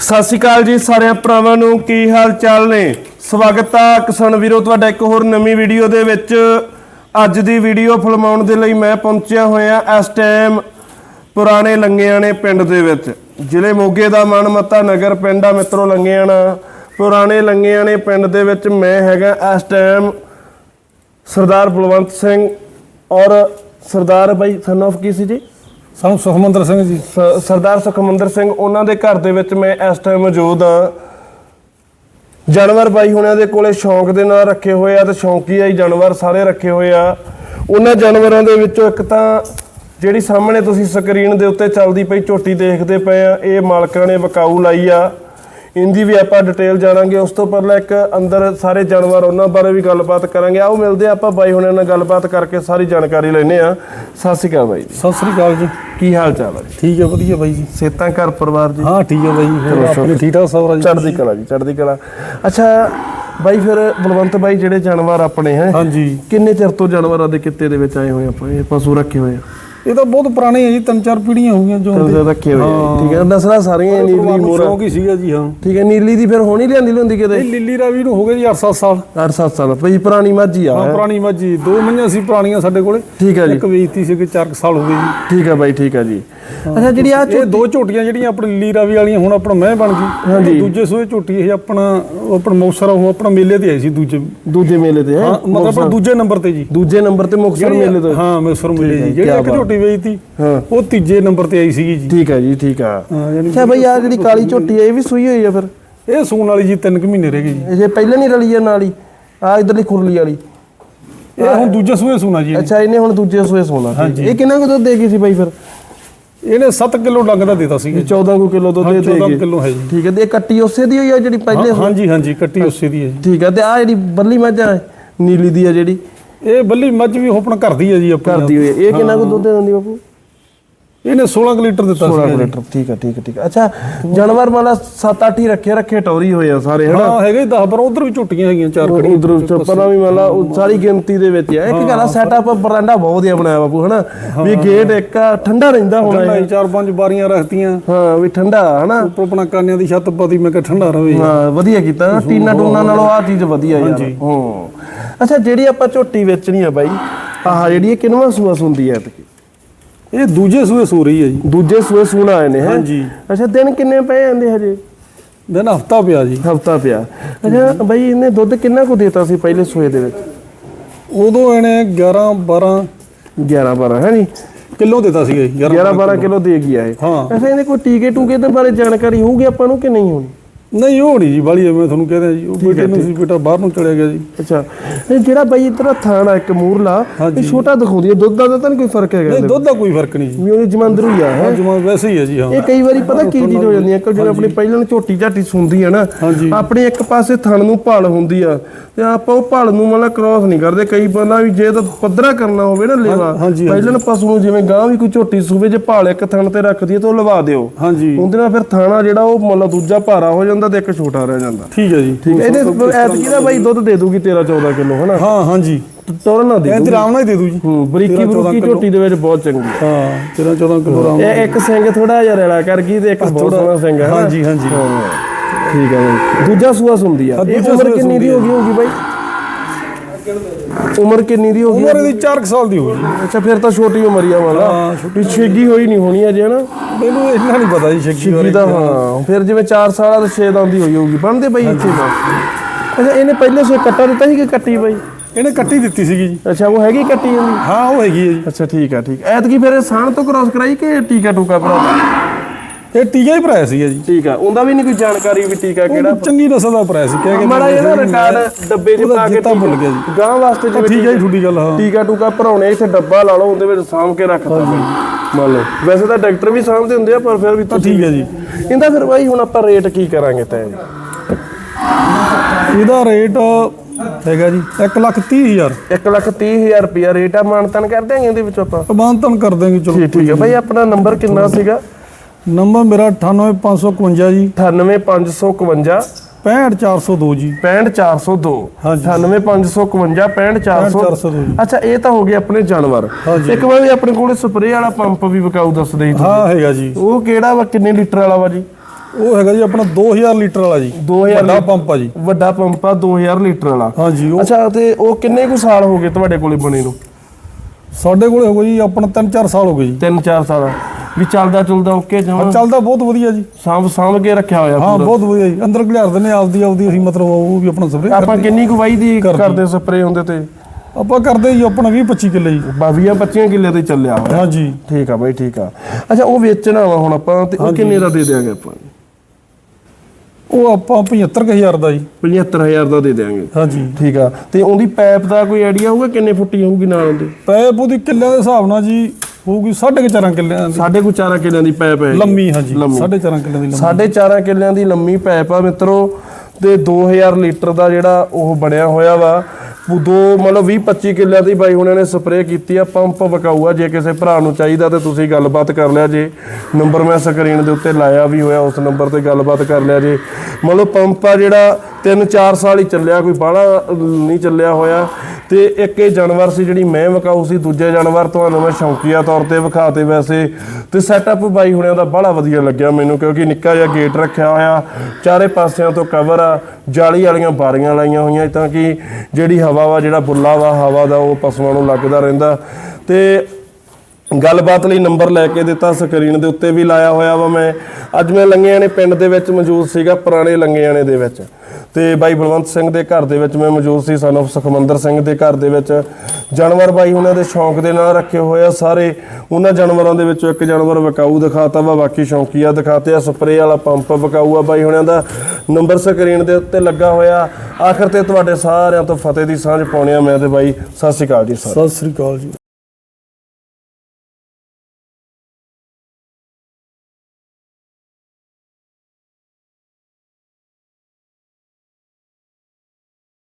ਸਤਿ ਸ਼੍ਰੀ ਅਕਾਲ ਜੀ ਸਾਰਿਆਂ ਭਰਾਵਾਂ ਨੂੰ, ਕੀ ਹਾਲ ਚਾਲ ਨੇ? ਸਵਾਗਤ ਆ ਕਿਸਾਨ ਵੀਰੋ, ਤੁਹਾਡਾ ਇੱਕ ਹੋਰ ਨਵੀਂ ਵੀਡੀਓ ਦੇ ਵਿੱਚ। ਅੱਜ ਦੀ ਵੀਡੀਓ ਫਿਲਮਾਉਣ ਦੇ ਲਈ ਮੈਂ ਪਹੁੰਚਿਆ ਹੋਇਆ ਇਸ ਟਾਈਮ ਪੁਰਾਣੇ ਲੰਗਿਆਣੇ ਪਿੰਡ ਦੇ ਵਿੱਚ। ਜ਼ਿਲ੍ਹੇ ਮੋਗੇ ਦਾ ਮਨਮੱਤਾ ਨਗਰ ਪਿੰਡ ਆ ਮਿੱਤਰੋ ਲੰਗਿਆਣਾ। ਪੁਰਾਣੇ ਲੰਗਿਆਣੇ ਪਿੰਡ ਦੇ ਵਿੱਚ ਮੈਂ ਹੈਗਾ ਇਸ ਟਾਈਮ ਸਰਦਾਰ ਬਲਵੰਤ ਸਿੰਘ ਔਰ ਸਰਦਾਰ ਬਾਈ ਸਨ of ਕੀ ਸੀ ਜੀ? ਸਾਨੂੰ ਸੁਖਮੰਦਰ ਸਿੰਘ ਜੀ। ਸ- ਸਰਦਾਰ ਸੁਖਮੰਦਰ ਸਿੰਘ, ਉਹਨਾਂ ਦੇ ਘਰ ਦੇ ਵਿੱਚ ਮੈਂ ਇਸ ਟਾਈਮ ਮੌਜੂਦ ਹਾਂ। ਜਾਨਵਰ ਬਾਈ ਹੁਣਿਆਂ ਦੇ ਕੋਲੇ ਸ਼ੌਂਕ ਦੇ ਨਾਲ ਰੱਖੇ ਹੋਏ ਆ ਤੇ ਸ਼ੌਂਕੀ ਆਈ ਜਾਨਵਰ ਸਾਰੇ ਰੱਖੇ ਹੋਏ ਆ। ਉਹਨਾਂ ਜਾਨਵਰਾਂ ਦੇ ਵਿੱਚੋਂ ਇੱਕ ਤਾਂ ਜਿਹੜੀ ਸਾਹਮਣੇ ਤੁਸੀਂ ਸਕਰੀਨ ਦੇ ਉੱਤੇ ਚੱਲਦੀ ਪਈ ਝੋਟੀ ਦੇਖਦੇ ਪਏ ਆ, ਇਹ ਮਾਲਕਾਂ ਨੇ ਵਕਾਊ ਲਾਈ ਆ। ਇੰਦੀ ਵੀ ਆਪਾਂ ਡਿਟੇਲ ਜਾਣਾਂਗੇ ਉਸ ਤੋਂ ਪਹਿਲਾਂ ਇੱਕ ਅੰਦਰ ਸਾਰੇ ਜਾਨਵਰ ਉਹਨਾਂ ਬਾਰੇ ਵੀ ਗੱਲਬਾਤ ਕਰਾਂਗੇ। ਆਓ ਮਿਲਦੇ ਆਪਾਂ ਬਾਈ ਹੁਣਿਆਂ ਨਾਲ ਗੱਲਬਾਤ ਕਰਕੇ ਸਾਰੀ ਜਾਣਕਾਰੀ ਲੈਣੇ ਆ ਸਤਿ ਸ਼੍ਰੀ ਅਕਾਲ ਬਾਈ ਜੀ। ਸਤਿ ਸ੍ਰੀ ਅਕਾਲ ਜੀ। ਕੀ ਹਾਲ ਚਾਲ ਹੈ ਠੀਕ ਹੈ ਵਧੀਆ ਬਾਈ ਜੀ। ਸੇਤਾਂ ਘਰ ਪਰਿਵਾਰ ਜੀ? ਹਾਂ ਠੀਕ ਹੈ ਬਾਈ ਜੀ। ਆਪਣੇ ਠੀਕ ਠਾਕ ਸਭ ਰਾਜੀ? ਚੜ੍ਹਦੀ ਕਲਾ ਜੀ ਚੜ੍ਹਦੀ ਕਲਾ। ਅੱਛਾ ਬਾਈ ਫਿਰ ਬਲਵੰਤ ਬਾਈ ਜਿਹੜੇ ਜਾਨਵਰ ਆਪਣੇ ਹੈ ਹਾਂਜੀ। ਕਿੰਨੇ ਚਿਰ ਤੋਂ ਜਾਨਵਰਾਂ ਦੇ ਕਿੱਤੇ ਦੇ ਵਿੱਚ ਆਏ ਹੋਏ ਆਪਾਂ? ਇਹ ਪਸ਼ੂ ਰੱਖੇ ਹੋਏ ਆ। ਇਹ ਤਾਂ ਬਹੁਤ ਪੁਰਾਣੇ ਹੈ ਜੀ ਤਿੰਨ ਚਾਰ ਪੀੜ੍ਹੀਆਂ ਹੋ ਗਈਆਂ ਜੋ ਤੇ। ਰੱਖੇ ਹੋਏ ਆ ਠੀਕ ਹੈ ਨਸਲਾਂ ਸਾਰੀਆਂ ਨੀਲੀ ਮੋਰਾ ਸ਼ੌਕ ਹੀ ਸੀਗਾ ਜੀ ਹਾਂ। ਠੀਕ ਹੈ ਨੀਲੀ ਦੀ ਫਿਰ ਹੋਣੀ ਲਿਆਂਦੀ ਲਿਆਂਦੀ ਕਿਤੇ? ਇਹ ਲਿੱਲੀ ਰਾਵੀ ਨੂੰ ਹੋ ਗਏ ਜੀ 8-7 ਸਾਲ। 8-7 ਸਾਲ। ਭਈ ਪੁਰਾਣੀ ਮੱਝੀ ਆ। ਹਾਂ ਪੁਰਾਣੀ ਮੱਝੀ। ਦੋ ਮਈਆਂ ਸੀ ਪੁਰਾਣੀਆਂ ਸਾਡੇ ਕੋਲੇ। ਠੀਕ ਹੈ ਜੀ। ਇੱਕ ਵੇਚਤੀ ਸੀ ਕਿ 4 ਸਾਲ ਹੋ ਗਏ ਜੀ। ਠੀਕ ਹੈ ਬਾਈ ਠੀਕ ਹੈ ਜੀ। ਅੱਛਾ ਜਿਹੜੀ ਆ ਇਹ ਦੋ ਝੋਟੀਆਂ ਜਿਹੜੀਆਂ ਆਪਣੀ ਲਿੱਲੀ ਰਾਵੀ ਵਾਲੀਆਂ ਹੁਣ ਆਪਣਾ ਮਹਿ ਬਣ ਗਈ। ਹਾਂਜੀ। ਦੂਜੇ ਸੂਏ ਝੋਟੀ ਇਹ ਆਪਣਾ ਉਹ ਆਪਣਾ ਮੌਸਰ ਉਹ ਆਪਣਾ ਮੇਲੇ ਤੇ ਆਈ ਸੀ ਦੂਜੇ ਦੂਜੇ ਮੇਲੇ ਤੇ ਹੈ? ਹਾਂ ਮਤਲਬ ਦੂਜੇ ਨੰਬਰ ਤੇ ਜੀ। ਦੂਜੇ ਨੰਬਰ ਤੇ ਮੁਕਤਸਰ ਮੇਲੇ ਤੋਂ। ਹਾਂ ਮੌਸਰ ਮੇਲੇ ਜੀ। ਜਿਹੜੀ ਇੱਕ ਬਾਤ। ਝੋਟੀ ਵੇਚਤੀ ਹਾਂ। ਉਹ ਤੀਜੇ ਨੰਬਰ ਤੇ ਆਈ ਸੀਗੀ ਜੀ। ਠੀਕ ਹੈ ਜੀ ਠੀਕ ਆ। ਹਾਂ ਯਾਨੀ ਅੱਛਾ ਬਈ ਆ ਜਿਹੜੀ ਕਾਲੀ ਝੋਟੀ ਹੈ ਇਹ ਵੀ ਸੂਈ ਹੋਈ ਆ ਫਿਰ? ਇਹ ਸੂਣ ਵਾਲੀ ਜੀ 3 ਕੁ ਮਹੀਨੇ ਰਹਿ ਜੀ। ਇਹ ਜੇ ਪਹਿਲਾਂ ਨਹੀਂ ਰਲੀ ਆ ਨਾਲ ਹੀ? ਆ ਇਧਰਲੀ ਖੁਰਲੀ ਵਾਲੀ। ਇਹ ਹੁਣ ਦੂਜੇ ਸੂਏ ਸੂਣਾ ਜੀ ਅੱਛਾ ਇਹਨੇ ਹੁਣ ਦੂਜੇ ਸੂਏ ਸੋਨਾ ਹਾਂਜੀ। ਇਹ ਕਿੰਨਾ ਕੁ ਦੁੱਧ ਦੇ ਗਈ ਸੀ ਬਾਈ ਫਿਰ? ਇਹਨੇ 7 ਕਿਲੋ ਡੰਗ ਦਾ ਦਿੱਤਾ ਸੀਗਾ ਜੀ। 14 ਕੁ ਕਿਲੋ ਦੁੱਧ ਹਾਂ, ਦੇ ਦੇ 14 ਗਈ ਕਿਲੋ ਹੈ ਜੀ। ਠੀਕ ਹੈ ਤੇ ਇਹ ਕੱਟੀ ਉਸੇ ਦੀ ਹੋਈ ਆ ਜਿਹੜੀ ਪਹਿਲੇ ਹਾਂ- ਹਾਂਜੀ ਹਾਂਜੀ ਕੱਟੀ ਉਸੇ ਦੀ ਹੈ ਜੀ। ਠੀਕ ਹੈ ਤੇ ਆ ਜਿਹੜੀ ਬੱਲੀ ਮੱਝ ਆ ਨੀਲੀ ਦੀ ਆ ਜਿਹੜੀ। ਇਹ ਬੱਲੀ ਮੱਝ ਵੀ ਉਹ ਆਪਣਾ ਘਰ ਦੀ ਹੈ ਜੀ ਆਪਣੀ। ਕਰਦੀ ਹੋਈ ਆ। ਇਹ ਕਿੰਨਾ ਕੁ ਦੁੱਧ ਦੇ ਦਿੰਦੀ ਬਾਪੂ? ਇਹਨੇ 16 ਕੁ ਲੀਟਰ ਦਿੱਤਾ 16 ਸੀਗਾ ਜੀ। ਲੀਟਰ ਠੀਕ ਹੈ ਠੀਕ ਹੈ ਠੀਕ ਹੈ। ਅੱਛਾ ਜਾਨਵਰ ਮਾਲਾ 7-8 ਹੀ ਰੱਖੇ ਰੱਖੇ ਟੌਰੀ ਹੋਏ ਆ ਸਾਰੇ ਹਨਾ? ਹਾਂ ਹੈਗੇ 10 ਪਰ ਉਧਰ ਵੀ ਝੋਟੀਆਂ ਹੈਗੀਆਂ ਚਾਰ ਖੜੀਆਂ। ਉਧਰ ਚੱਪਲਾਂ ਵੀ ਮਾਲਾ ਉਹ ਸਾਰੀ ਗਿਣਤੀ ਦੇ ਵਿੱਚ ਆ। ਇੱਕ ਗੱਲ ਆ ਸੈਟਅਪ ਬਰਾਂਡਾ ਬਹੁਤ ਵਧੀਆ ਬਣਾਇਆ ਬਾਪੂ ਹਨਾ? ਵੀ ਗੇਟ ਇੱਕ ਆ, ਠੰਡਾ ਰਹਿੰਦਾ ਹੋਣਾ ਇਹ। ਠੰਡਾ ਚਾਰ ਪੰਜ ਬਾਰੀਆਂ ਰੱਖਤੀਆਂ। ਹਾਂ ਵੀ ਠੰਡਾ ਹਨਾ? ਉੱਪਰ ਆਪਣਾ ਕਾਨਿਆਂ ਦੀ ਛੱਤ ਪਾਤੀ ਮੈਂ ਕਿਹਾ ਠੰਡਾ ਰਵੇ। ਹਾਂ ਵਧੀਆ ਕੀਤਾ। ਨਾ ਟੀਨਾ ਟੂਨਾ ਨਾਲੋਂ ਆ ਚੀਜ਼ ਵਧੀਆ ਯਾਰ। ਹੂੰ। ਅੱਛਾ ਜਿਹੜੀ ਆਪਾਂ ਝੋਟੀ ਵੇਚਣੀ ਆ ਬਾਈ ਆਹ ਜਿਹੜੀ ਇਹ ਕਿਨਵਾ ਸੂਆ ਸੁੰਦੀ ਐ ਐਤਕੀ? ਇਹ ਦੂਜੇ ਸੂਏ ਸੂ ਰਹੀ ਹੈ ਜੀ। ਦੂਜੇ ਸੂਏ ਸੂਣ ਆਏ ਨੇ ਹੈਂ? ਹਾਂਜੀ। ਅੱਛਾ ਦਿਨ ਕਿੰਨੇ ਪਏ ਜਾਂਦੇ ਹਜੇ? ਦਿਨ ਹਫਤਾ ਪਿਆ ਜੀ। ਹਫਤਾ ਪਿਆ। ਅੱਛਾ ਬਾਈ ਇਹਨੇ ਦੁੱਧ ਕਿੰਨਾ ਕੁ ਦੇਤਾ ਸੀ ਪਹਿਲੇ ਸੂਏ ਦੇ ਵਿੱਚ? ਉਦੋਂ ਇਹਨੇ 11 12 11 12 ਹੈ ਨਹੀਂ ਕਿਲੋ ਦਿੱਤਾ ਸੀਗਾ ਜੀ 11 12 ਕਿਲੋ। ਦੇ ਗਿਆ ਇਹ। ਹਾਂ। ਅੱਛਾ ਇਹਦੇ ਕੋਈ ਟੀਕੇ ਟੂਕੇ ਦੇ ਬਾਰੇ ਜਾਣਕਾਰੀ ਹੋਊਗੀ ਆਪਾਂ ਨੂੰ ਕਿ ਨਹੀਂ ਹੋਣੀ? ਨਹੀਂ ਉਹ ਨਹੀਂ ਜੀ ਬਾਲੀ ਮੈਂ ਤੁਹਾਨੂੰ ਕਹਿ ਰਿਹਾ ਜੀ। ਉਹ ਬੇਟੇ ਨੂੰ ਸੀ ਬੇਟਾ ਬਾਹਰ ਨੂੰ ਚਲਿਆ ਗਿਆ ਜੀ। ਅੱਛਾ। ਇਹ ਜਿਹੜਾ ਬਾਈ ਇਤਰਾ ਥਾਣਾ ਇੱਕ ਮੂਰਲਾ ਇਹ। ਛੋਟਾ ਦਿਖਾਉਂਦੀ ਹੈ ਦੁੱਧ ਦਾ ਤਾਂ ਨਹੀਂ ਕੋਈ ਫ਼ਰਕ ਹੈਗਾ ਨਹੀਂ ਦੁੱਧ ਦਾ ਕੋਈ ਫ਼ਰਕ ਨਹੀਂ ਜੀ। ਵੀ ਜਮੰਦਰੂ ਹੀ ਆ ਹੈ? ਜਮਾ ਵੈਸੇ ਹੀ ਹੈ ਜੀ ਹਾਂ। ਇਹ ਕਈ ਵਾਰੀ ਪਤਾ ਕੀ ਚੀਜ਼ ਹੋ ਜਾਂਦੀ ਹੈ ਕਿ ਜਿਵੇਂ ਆਪਣੀ ਪਹਿਲਾਂ ਨੂੰ ਝੋਟੀ ਝਾਟੀ ਸੁੰਦੀ ਹੈ ਨਾ। ਆਪਣੇ ਇੱਕ ਪਾਸੇ ਥਣ ਨੂੰ ਭਾਲ ਹੁੰਦੀ ਆ ਤੇ ਆਪਾਂ ਉਹ ਭਾਲ ਨੂੰ ਮਤਲਬ ਕ੍ਰਾਸ ਨਹੀਂ ਕਰਦੇ। ਕਈ ਬੰਦਾ ਵੀ ਜੇ ਤਾਂ ਪੱਧਰਾ ਕਰਨਾ ਹੋਵੇ ਨਾ ਲੇਵਾ ਪਹਿਲਾਂ ਪਸ਼ੂ ਨੂੰ ਜਿਵੇਂ ਗਾਂ ਵੀ ਕੋਈ ਝੋਟੀ ਸੂਵੇ ਜੇ ਭਾਲ ਇੱਕ ਥਣ ਤੇ ਰੱਖਦੀ ਹੈ ਤਾਂ ਉਹ ਲਵਾ ਦਿਓ। ਹਾਂਜੀ। ਉਹਦੇ ਨਾਲ ਫਿਰ ਥਾਣਾ ਜਿਹੜਾ ਉਹ ਮਤਲਬ ਦੂਜਾ ਭਾਰਾ ਹੋ ਜਾਂਦਾ ਤੇ ਇੱਕ ਛੋਟਾ ਰਹਿ ਜਾਂਦਾ। ਠੀਕ ਹੈ ਜੀ। ਠੀਕ ਹੈ। ਇਹਦੇ ਐਤਕੀ ਦਾ ਬਾਈ ਦੁੱਧ ਦੇ ਦੂਗੀ 13 14 ਕਿਲੋ ਹਨਾ? ਹਾਂ ਹਾਂਜੀ ਟੋਰਨ ਨਾ ਦੇ ਦੂਗੀ। ਆਰਾਮ ਨਾਲ ਹੀ ਦੇ ਦੂ ਜੀ। ਹੂੰ ਬਰੀਕੀ 13 ਬਰੂਕੀ। ਝੋਟੀ ਦੇ ਵਿੱਚ ਬਹੁਤ ਚੰਗੀ। ਹੈ ਹਾਂ 13 14 ਕਿਲੋ ਆਰਾਮ ਇਹ ਇੱਕ ਸਿੰਘ ਥੋੜਾ ਜਿਹਾ ਰੇਲਾ ਕਰ ਗਈ ਤੇ ਇੱਕ ਬਹੁਤ ਸੋਹਣਾ ਸਿੰਘ ਹੈ? ਹਾਂਜੀ ਹਾਂਜੀ। ਹਾਂ, ਠੀਕ ਹੈ ਬਾਈ। ਦੂਜਾ ਸੂਆ ਸੁੰਦੀ ਆ। ਹਾਂ, ਇਹ ਉਮਰ ਕਿੰਨੀ ਦੀ ਹੋ ਗਈ ਹੋਗੀ ਬਾਈ? ਉਮਰ ਕਿੰਨੀ ਦੀ ਹੋ ਗਈ? ਉਮਰ ਇਹਦੀ 4 ਸਾਲ ਦੀ ਹੋਈ ਅੱਛਾ ਫਿਰ ਤਾਂ ਛੋਟੀ ਉਮਰ ਹੀ ਆ ਹਾਂ, ਛੋਟੀ ਛੇਗੀ ਹੋਈ ਨਹੀਂ ਹੋਣੀ ਅਜੇ ਨਾ ਮੈਨੂੰ ਇੰਨਾ ਨਹੀਂ ਪਤਾ ਜੀ ਛੇਗੀ ਬਾਰੇ। ਦਾ ਹਾਂ। ਫਿਰ ਜਿਵੇਂ 4 ਸਾਲਾਂ ਦਾ 6 ਦਾ ਦੀ ਹੋਈ ਹੋਊਗੀ। ਬਣਦੇ ਬਾਈ ਇੱਥੇ ਦਾ ਅੱਛਾ ਇਹਨੇ ਪਹਿਲੇ ਸੇ ਕੱਟਾ ਦਿੱਤਾ ਸੀ ਕਿ ਕੱਟੀ ਬਾਈ ਇਹਨੇ ਕੱਟੀ ਦਿੱਤੀ ਸੀਗੀ ਜੀ। ਅੱਛਾ ਉਹ ਹੈਗੀ ਕੱਟੀ ਇਹਦੀ ਹਾਂ ਉਹ ਹੈਗੀ ਹੈ ਜੀ। ਅੱਛਾ ਠੀਕ ਆ ਠੀਕ। ਐਤਕੀ ਫਿਰ ਸਾਣ ਤੋਂ ਕ੍ਰਾਸ ਕਰਾਈ ਕਿ ਟੀਕਾ ਟੂਕਾ ਭਰਾ ਇਹ ਟੀਕਾ ਹੀ ਭਰਾਇਆ ਸੀਗਾ ਜੀ। ਠੀਕ ਆ ਉਹਦਾ ਵੀ ਨਹੀਂ ਕੋਈ ਜਾਣਕਾਰੀ ਵੀ ਟੀਕਾ ਕਿਹੜਾ? ਚੰਗੀ ਨਸਲ ਦਾ ਭਰਾਇਆ ਸੀ ਕਹਿ ਕੇ ਮਾੜਾ ਨਾ ਰਿਕਾਰਡ ਡੱਬੇ 'ਚ ਪਾ ਕੇ ਜਿੱਤਾ ਭੁੱਲ ਗਿਆ ਜੀ। ਗਾਂ ਵਾਸਤੇ ਜਿਵੇਂ ਠੀਕ ਹੈ ਜੀ ਤੁਹਾਡੀ ਗੱਲ ਹਾਂ। ਟੀਕਾ ਟੂਕਾ ਭਰਾਉਣੇ ਇੱਥੇ ਡੱਬਾ ਲਾ ਲਓ ਉਹਦੇ ਵਿੱਚ ਸਾਂਭ ਕੇ ਰੱਖਤਾ ਮੰਨ ਲਓ। ਵੈਸੇ ਤਾਂ ਡਾਕਟਰ ਵੀ ਸਾਂਭਦੇ ਹੁੰਦੇ ਆ ਪਰ ਫਿਰ ਵੀ ਤੁਸੀਂ ਠੀਕ ਹੈ ਜੀ। ਇਹਦਾ ਫਿਰ ਬਾਈ ਹੁਣ ਆਪਾਂ ਰੇਟ ਕੀ ਕਰਾਂਗੇ ਤੈਂ? ਇਹਦਾ ਰੇਟ ਹੈਗਾ ਜੀ 1 ਲੱਖ 30 ਹਜ਼ਾਰ। 1 ਲੱਖ 30 ਹਜ਼ਾਰ ਰੁਪਿਆ ਰੇਟ ਆ ਮਾਨਤਨ ਕਰ ਦਿਆਂਗੇ ਇਹਦੇ ਵਿੱਚ ਆਪਾਂ? ਅਮਾਨਤਨ ਕਰ ਦੇਂਗੇ ਚਲੋ ਠੀਕ ਠੀਕ ਹੈ ਬਾਈ ਆਪਣਾ ਨੰਬਰ ਕਿੰਨਾ ਸੀਗਾ? ਨੰਬਰ ਮੇਰਾ 98551 ਜੀ। 98552 65402 ਜੀ। 65402 ਹਾਂਜੀ। 98552 65402 65402 ਅੱਛਾ ਇਹ ਤਾਂ ਹੋ ਗਏ ਆਪਣੇ ਜਾਨਵਰ। ਇੱਕ ਵਾਰੀ ਆਪਣੇ ਕੋਲੇ ਸਪਰੇਅ ਵਾਲਾ ਪੰਪ ਵੀ ਵਿਕਾਊ ਦੱਸ ਦੇ ਹਾਂ ਹੈਗਾ ਜੀ। ਉਹ ਕਿਹੜਾ ਵਾ? ਕਿੰਨੇ ਲੀਟਰ ਵਾਲਾ ਵਾ ਜੀ? ਉਹ ਹੈਗਾ ਜੀ ਆਪਣਾ 2000 ਲੀਟਰ ਵਾਲਾ ਜੀ। 2000 ਵੱਡਾ। ਪੰਪ ਆ ਜੀ। ਵੱਡਾ ਪੰਪ ਆ 2000 ਲੀਟਰ ਵਾਲਾ। ਹਾਂਜੀ ਅੱਛਾ ਤੇ ਉਹ ਕਿੰਨੇ ਕੁ ਸਾਲ ਹੋ ਗਏ ਤੁਹਾਡੇ ਕੋਲੇ ਬਣੇ ਨੂੰ? ਸਾਡੇ ਕੋਲੇ ਹੋ ਗਈ ਜੀ ਆਪਣਾ 3-4 ਸਾਲ ਹੋ ਗਏ ਜੀ। 3-4 ਸਾਲ। ਵੀ ਚੱਲਦਾ ਚੁਲਦਾ ਓਕੇ ਹਾਂ, ਜਮਾ ਚੱਲਦਾ ਬਹੁਤ ਵਧੀਆ ਜੀ। ਸਾਂਭ ਸਾਂਭ ਕੇ ਰੱਖਿਆ ਹੋਇਆ ਹਾਂ ਪੂਰਾ। ਬਹੁਤ ਵਧੀਆ ਜੀ। ਅੰਦਰ ਘਲਿਆਰ ਦਿੰਦੇ ਹਾਂ, ਆਪਦੀ ਆਪਦੀ ਅਸੀਂ ਮਤਲਬ ਉਹ ਵੀ ਆਪਣਾ ਸਪਰੇਅ ਆਪਾਂ ਕਿੰਨੀ ਕੁ ਵਾਈ ਦੀ ਕਰਦੇ। ਕਰਦੇ ਸਪਰੇ ਹੁੰਦੇ ਤੇ? ਆਪਾਂ ਕਰਦੇ ਜੀ ਆਪਣਾ 20-25 ਕਿੱਲੇ ਜੀ। 22 25 ਕਿੱਲੇ ਤੇ ਚੱਲਿਆ ਹੋਇਆ। ਹਾਂਜੀ ਠੀਕ ਆ ਬਾਈ ਠੀਕ ਆ। ਅੱਛਾ ਉਹ ਵੇਚਣਾ ਵਾ ਹੁਣ ਆਪਾਂ ਤੇ ਉਹ ਕਿੰਨੇ ਦਾ ਦੇ ਦਿਆਂਗੇ ਆਪਾਂ? ਉਹ ਆਪਾਂ 75000 ਦਾ ਜੀ। 75000 ਦਾ ਦੇ ਦਿਆਂਗੇ। ਹਾਂਜੀ ਠੀਕ ਆ। ਤੇ ਉਹਦੀ ਪਾਈਪ ਦਾ ਕੋਈ ਆਈਡੀਆ ਹੋਊਗਾ ਕਿੰਨੇ ਫੁੱਟੀ ਹੋਊਗੀ ਨਾਲ ਉਹਦੇ ਪੈਪ ਉਹਦੀ ਕਿੱਲਿਆਂ ਦੇ ਹਿਸਾਬ ਨਾਲ ਜੀ ਹੋਊਗੀ 4.5 ਕਿੱਲਿਆਂ ਦੀ। ਸਾਢੇ ਕੁ ਚਾਰਾਂ ਕਿੱਲਿਆਂ ਦੀ ਪਾਈਪ ਹੈ ਲੰਮੀ ਹਾਂਜੀ ਲੰਮੀ। 4.5 ਕਿੱਲਿਆਂ ਦੀ ਲੰਮੀ। ਸਾਢੇ ਚਾਰਾਂ ਕਿੱਲਿਆਂ ਦੀ ਲੰਮੀ ਪਾਈਪ ਆ ਮਿੱਤਰੋ ਤੇ 2000 ਲੀਟਰ ਦਾ ਜਿਹੜਾ ਉਹ ਬਣਿਆ ਹੋਇਆ ਵਾ ਉਹ ਦੋ ਮਤਲਬ 20 25 ਕਿੱਲਿਆਂ ਦੀ ਬਾਈ ਹੁਣਾਂ ਨੇ ਸਪਰੇਅ ਕੀਤੀ ਆ ਪੰਪ ਵਿਕਾਊ ਆ ਜੇ ਕਿਸੇ ਭਰਾ ਨੂੰ ਚਾਹੀਦਾ ਤੇ ਤੁਸੀਂ ਗੱਲਬਾਤ ਕਰ ਲਿਆ ਜੇ। ਨੰਬਰ ਮੈਂ ਸਕਰੀਨ ਦੇ ਉੱਤੇ ਲਾਇਆ ਵੀ ਹੋਇਆ ਉਸ ਨੰਬਰ ਤੇ ਗੱਲਬਾਤ ਕਰ ਲਿਆ ਜੇ। ਮਤਲਬ ਪੰਪ ਆ ਜਿਹੜਾ 3-4 ਸਾਲ ਹੀ ਚੱਲਿਆ ਕੋਈ ਬਾਹਲਾ ਨਹੀਂ ਚੱਲਿਆ ਹੋਇਆ। ਤੇ ਇੱਕ ਇਹ ਜਾਨਵਰ ਸੀ ਜਿਹੜੀ ਮੈਂ ਵਿਕਾਊ ਸੀ, ਦੂਜੇ ਜਾਨਵਰ ਤੁਹਾਨੂੰ ਮੈਂ ਸ਼ੌਂਕੀਆ ਤੌਰ ਤੇ ਵਿਖਾਤੇ ਵੈਸੇ। ਤੇ ਸੈਟਅਪ ਬਾਈ ਹੁਣਿਆਂ ਦਾ ਬੜਾ ਵਧੀਆ ਲੱਗਿਆ ਮੈਨੂੰ, ਕਿਉਂਕਿ ਨਿੱਕਾ ਜਿਹਾ ਗੇਟ ਰੱਖਿਆ ਹੋਇਆ, ਚਾਰੇ ਪਾਸਿਆਂ ਤੋਂ ਕਵਰ ਆ, ਜਾਲੀ ਵਾਲੀਆਂ ਬਾਰੀਆਂ ਲਾਈਆਂ ਹੋਈਆਂ ਤਾਂ ਕਿ ਜਿਹੜੀ ਹਵਾ ਵਾ, ਜਿਹੜਾ ਬੁੱਲਾ ਵਾ, ਹਵਾ ਦਾ ਉਹ ਪਸ਼ੂਆਂ ਨੂੰ ਲੱਗਦਾ ਰਹਿੰਦਾ। ਤੇ ਗੱਲਬਾਤ ਲਈ ਨੰਬਰ ਲੈ ਕੇ ਦਿੱਤਾ, ਸਕਰੀਨ ਦੇ ਉੱਤੇ ਵੀ ਲਾਇਆ ਹੋਇਆ ਵਾ ਮੈਂ। ਅੱਜ ਮੈਂ ਲੰਗਿਆਣੇ ਪਿੰਡ ਦੇ ਵਿੱਚ ਮੌਜੂਦ ਸੀਗਾ, ਪੁਰਾਣੇ ਲੰਗਿਆਣੇ ਦੇ ਵਿੱਚ। ਤੇ ਬਾਈ ਬਲਵੰਤ ਸਿੰਘ ਦੇ ਘਰ ਦੇ ਵਿੱਚ ਮੈਂ ਮੌਜੂਦ ਸੀ ਸਨ of ਸੁਖਮੰਦਰ ਸਿੰਘ ਦੇ ਘਰ ਦੇ ਵਿੱਚ। ਜਾਨਵਰ ਬਾਈ ਉਹਨਾਂ ਦੇ ਸ਼ੌਂਕ ਦੇ ਨਾਲ ਰੱਖੇ ਹੋਏ ਆ ਸਾਰੇ। ਉਹਨਾਂ ਜਾਨਵਰਾਂ ਦੇ ਵਿੱਚੋਂ ਇੱਕ ਜਾਨਵਰ ਵਿਕਾਊ ਦਿਖਾਤਾ ਵਾ, ਬਾਕੀ ਸ਼ੌਂਕੀਆ ਦਿਖਾਤੇ ਆ। ਸਪਰੇਅ ਵਾਲਾ ਪੰਪ ਵਿਕਾਊ ਆ ਬਾਈ ਹੁਣਾਂ ਦਾ। ਨੰਬਰ ਸਕਰੀਨ ਦੇ ਉੱਤੇ ਲੱਗਾ ਹੋਇਆ। ਆਖਰ ਤੇ ਤੁਹਾਡੇ ਸਾਰਿਆਂ ਤੋਂ ਫਤਿਹ ਦੀ ਸਾਂਝ ਪਾਉਣੀ ਆ ਮੈਂ ਤੇ ਬਾਈ। ਸਤਿ ਸ਼੍ਰੀ ਅਕਾਲ ਜੀ ਸਤਿ ਸ੍ਰੀ ਅਕਾਲ ਜੀ।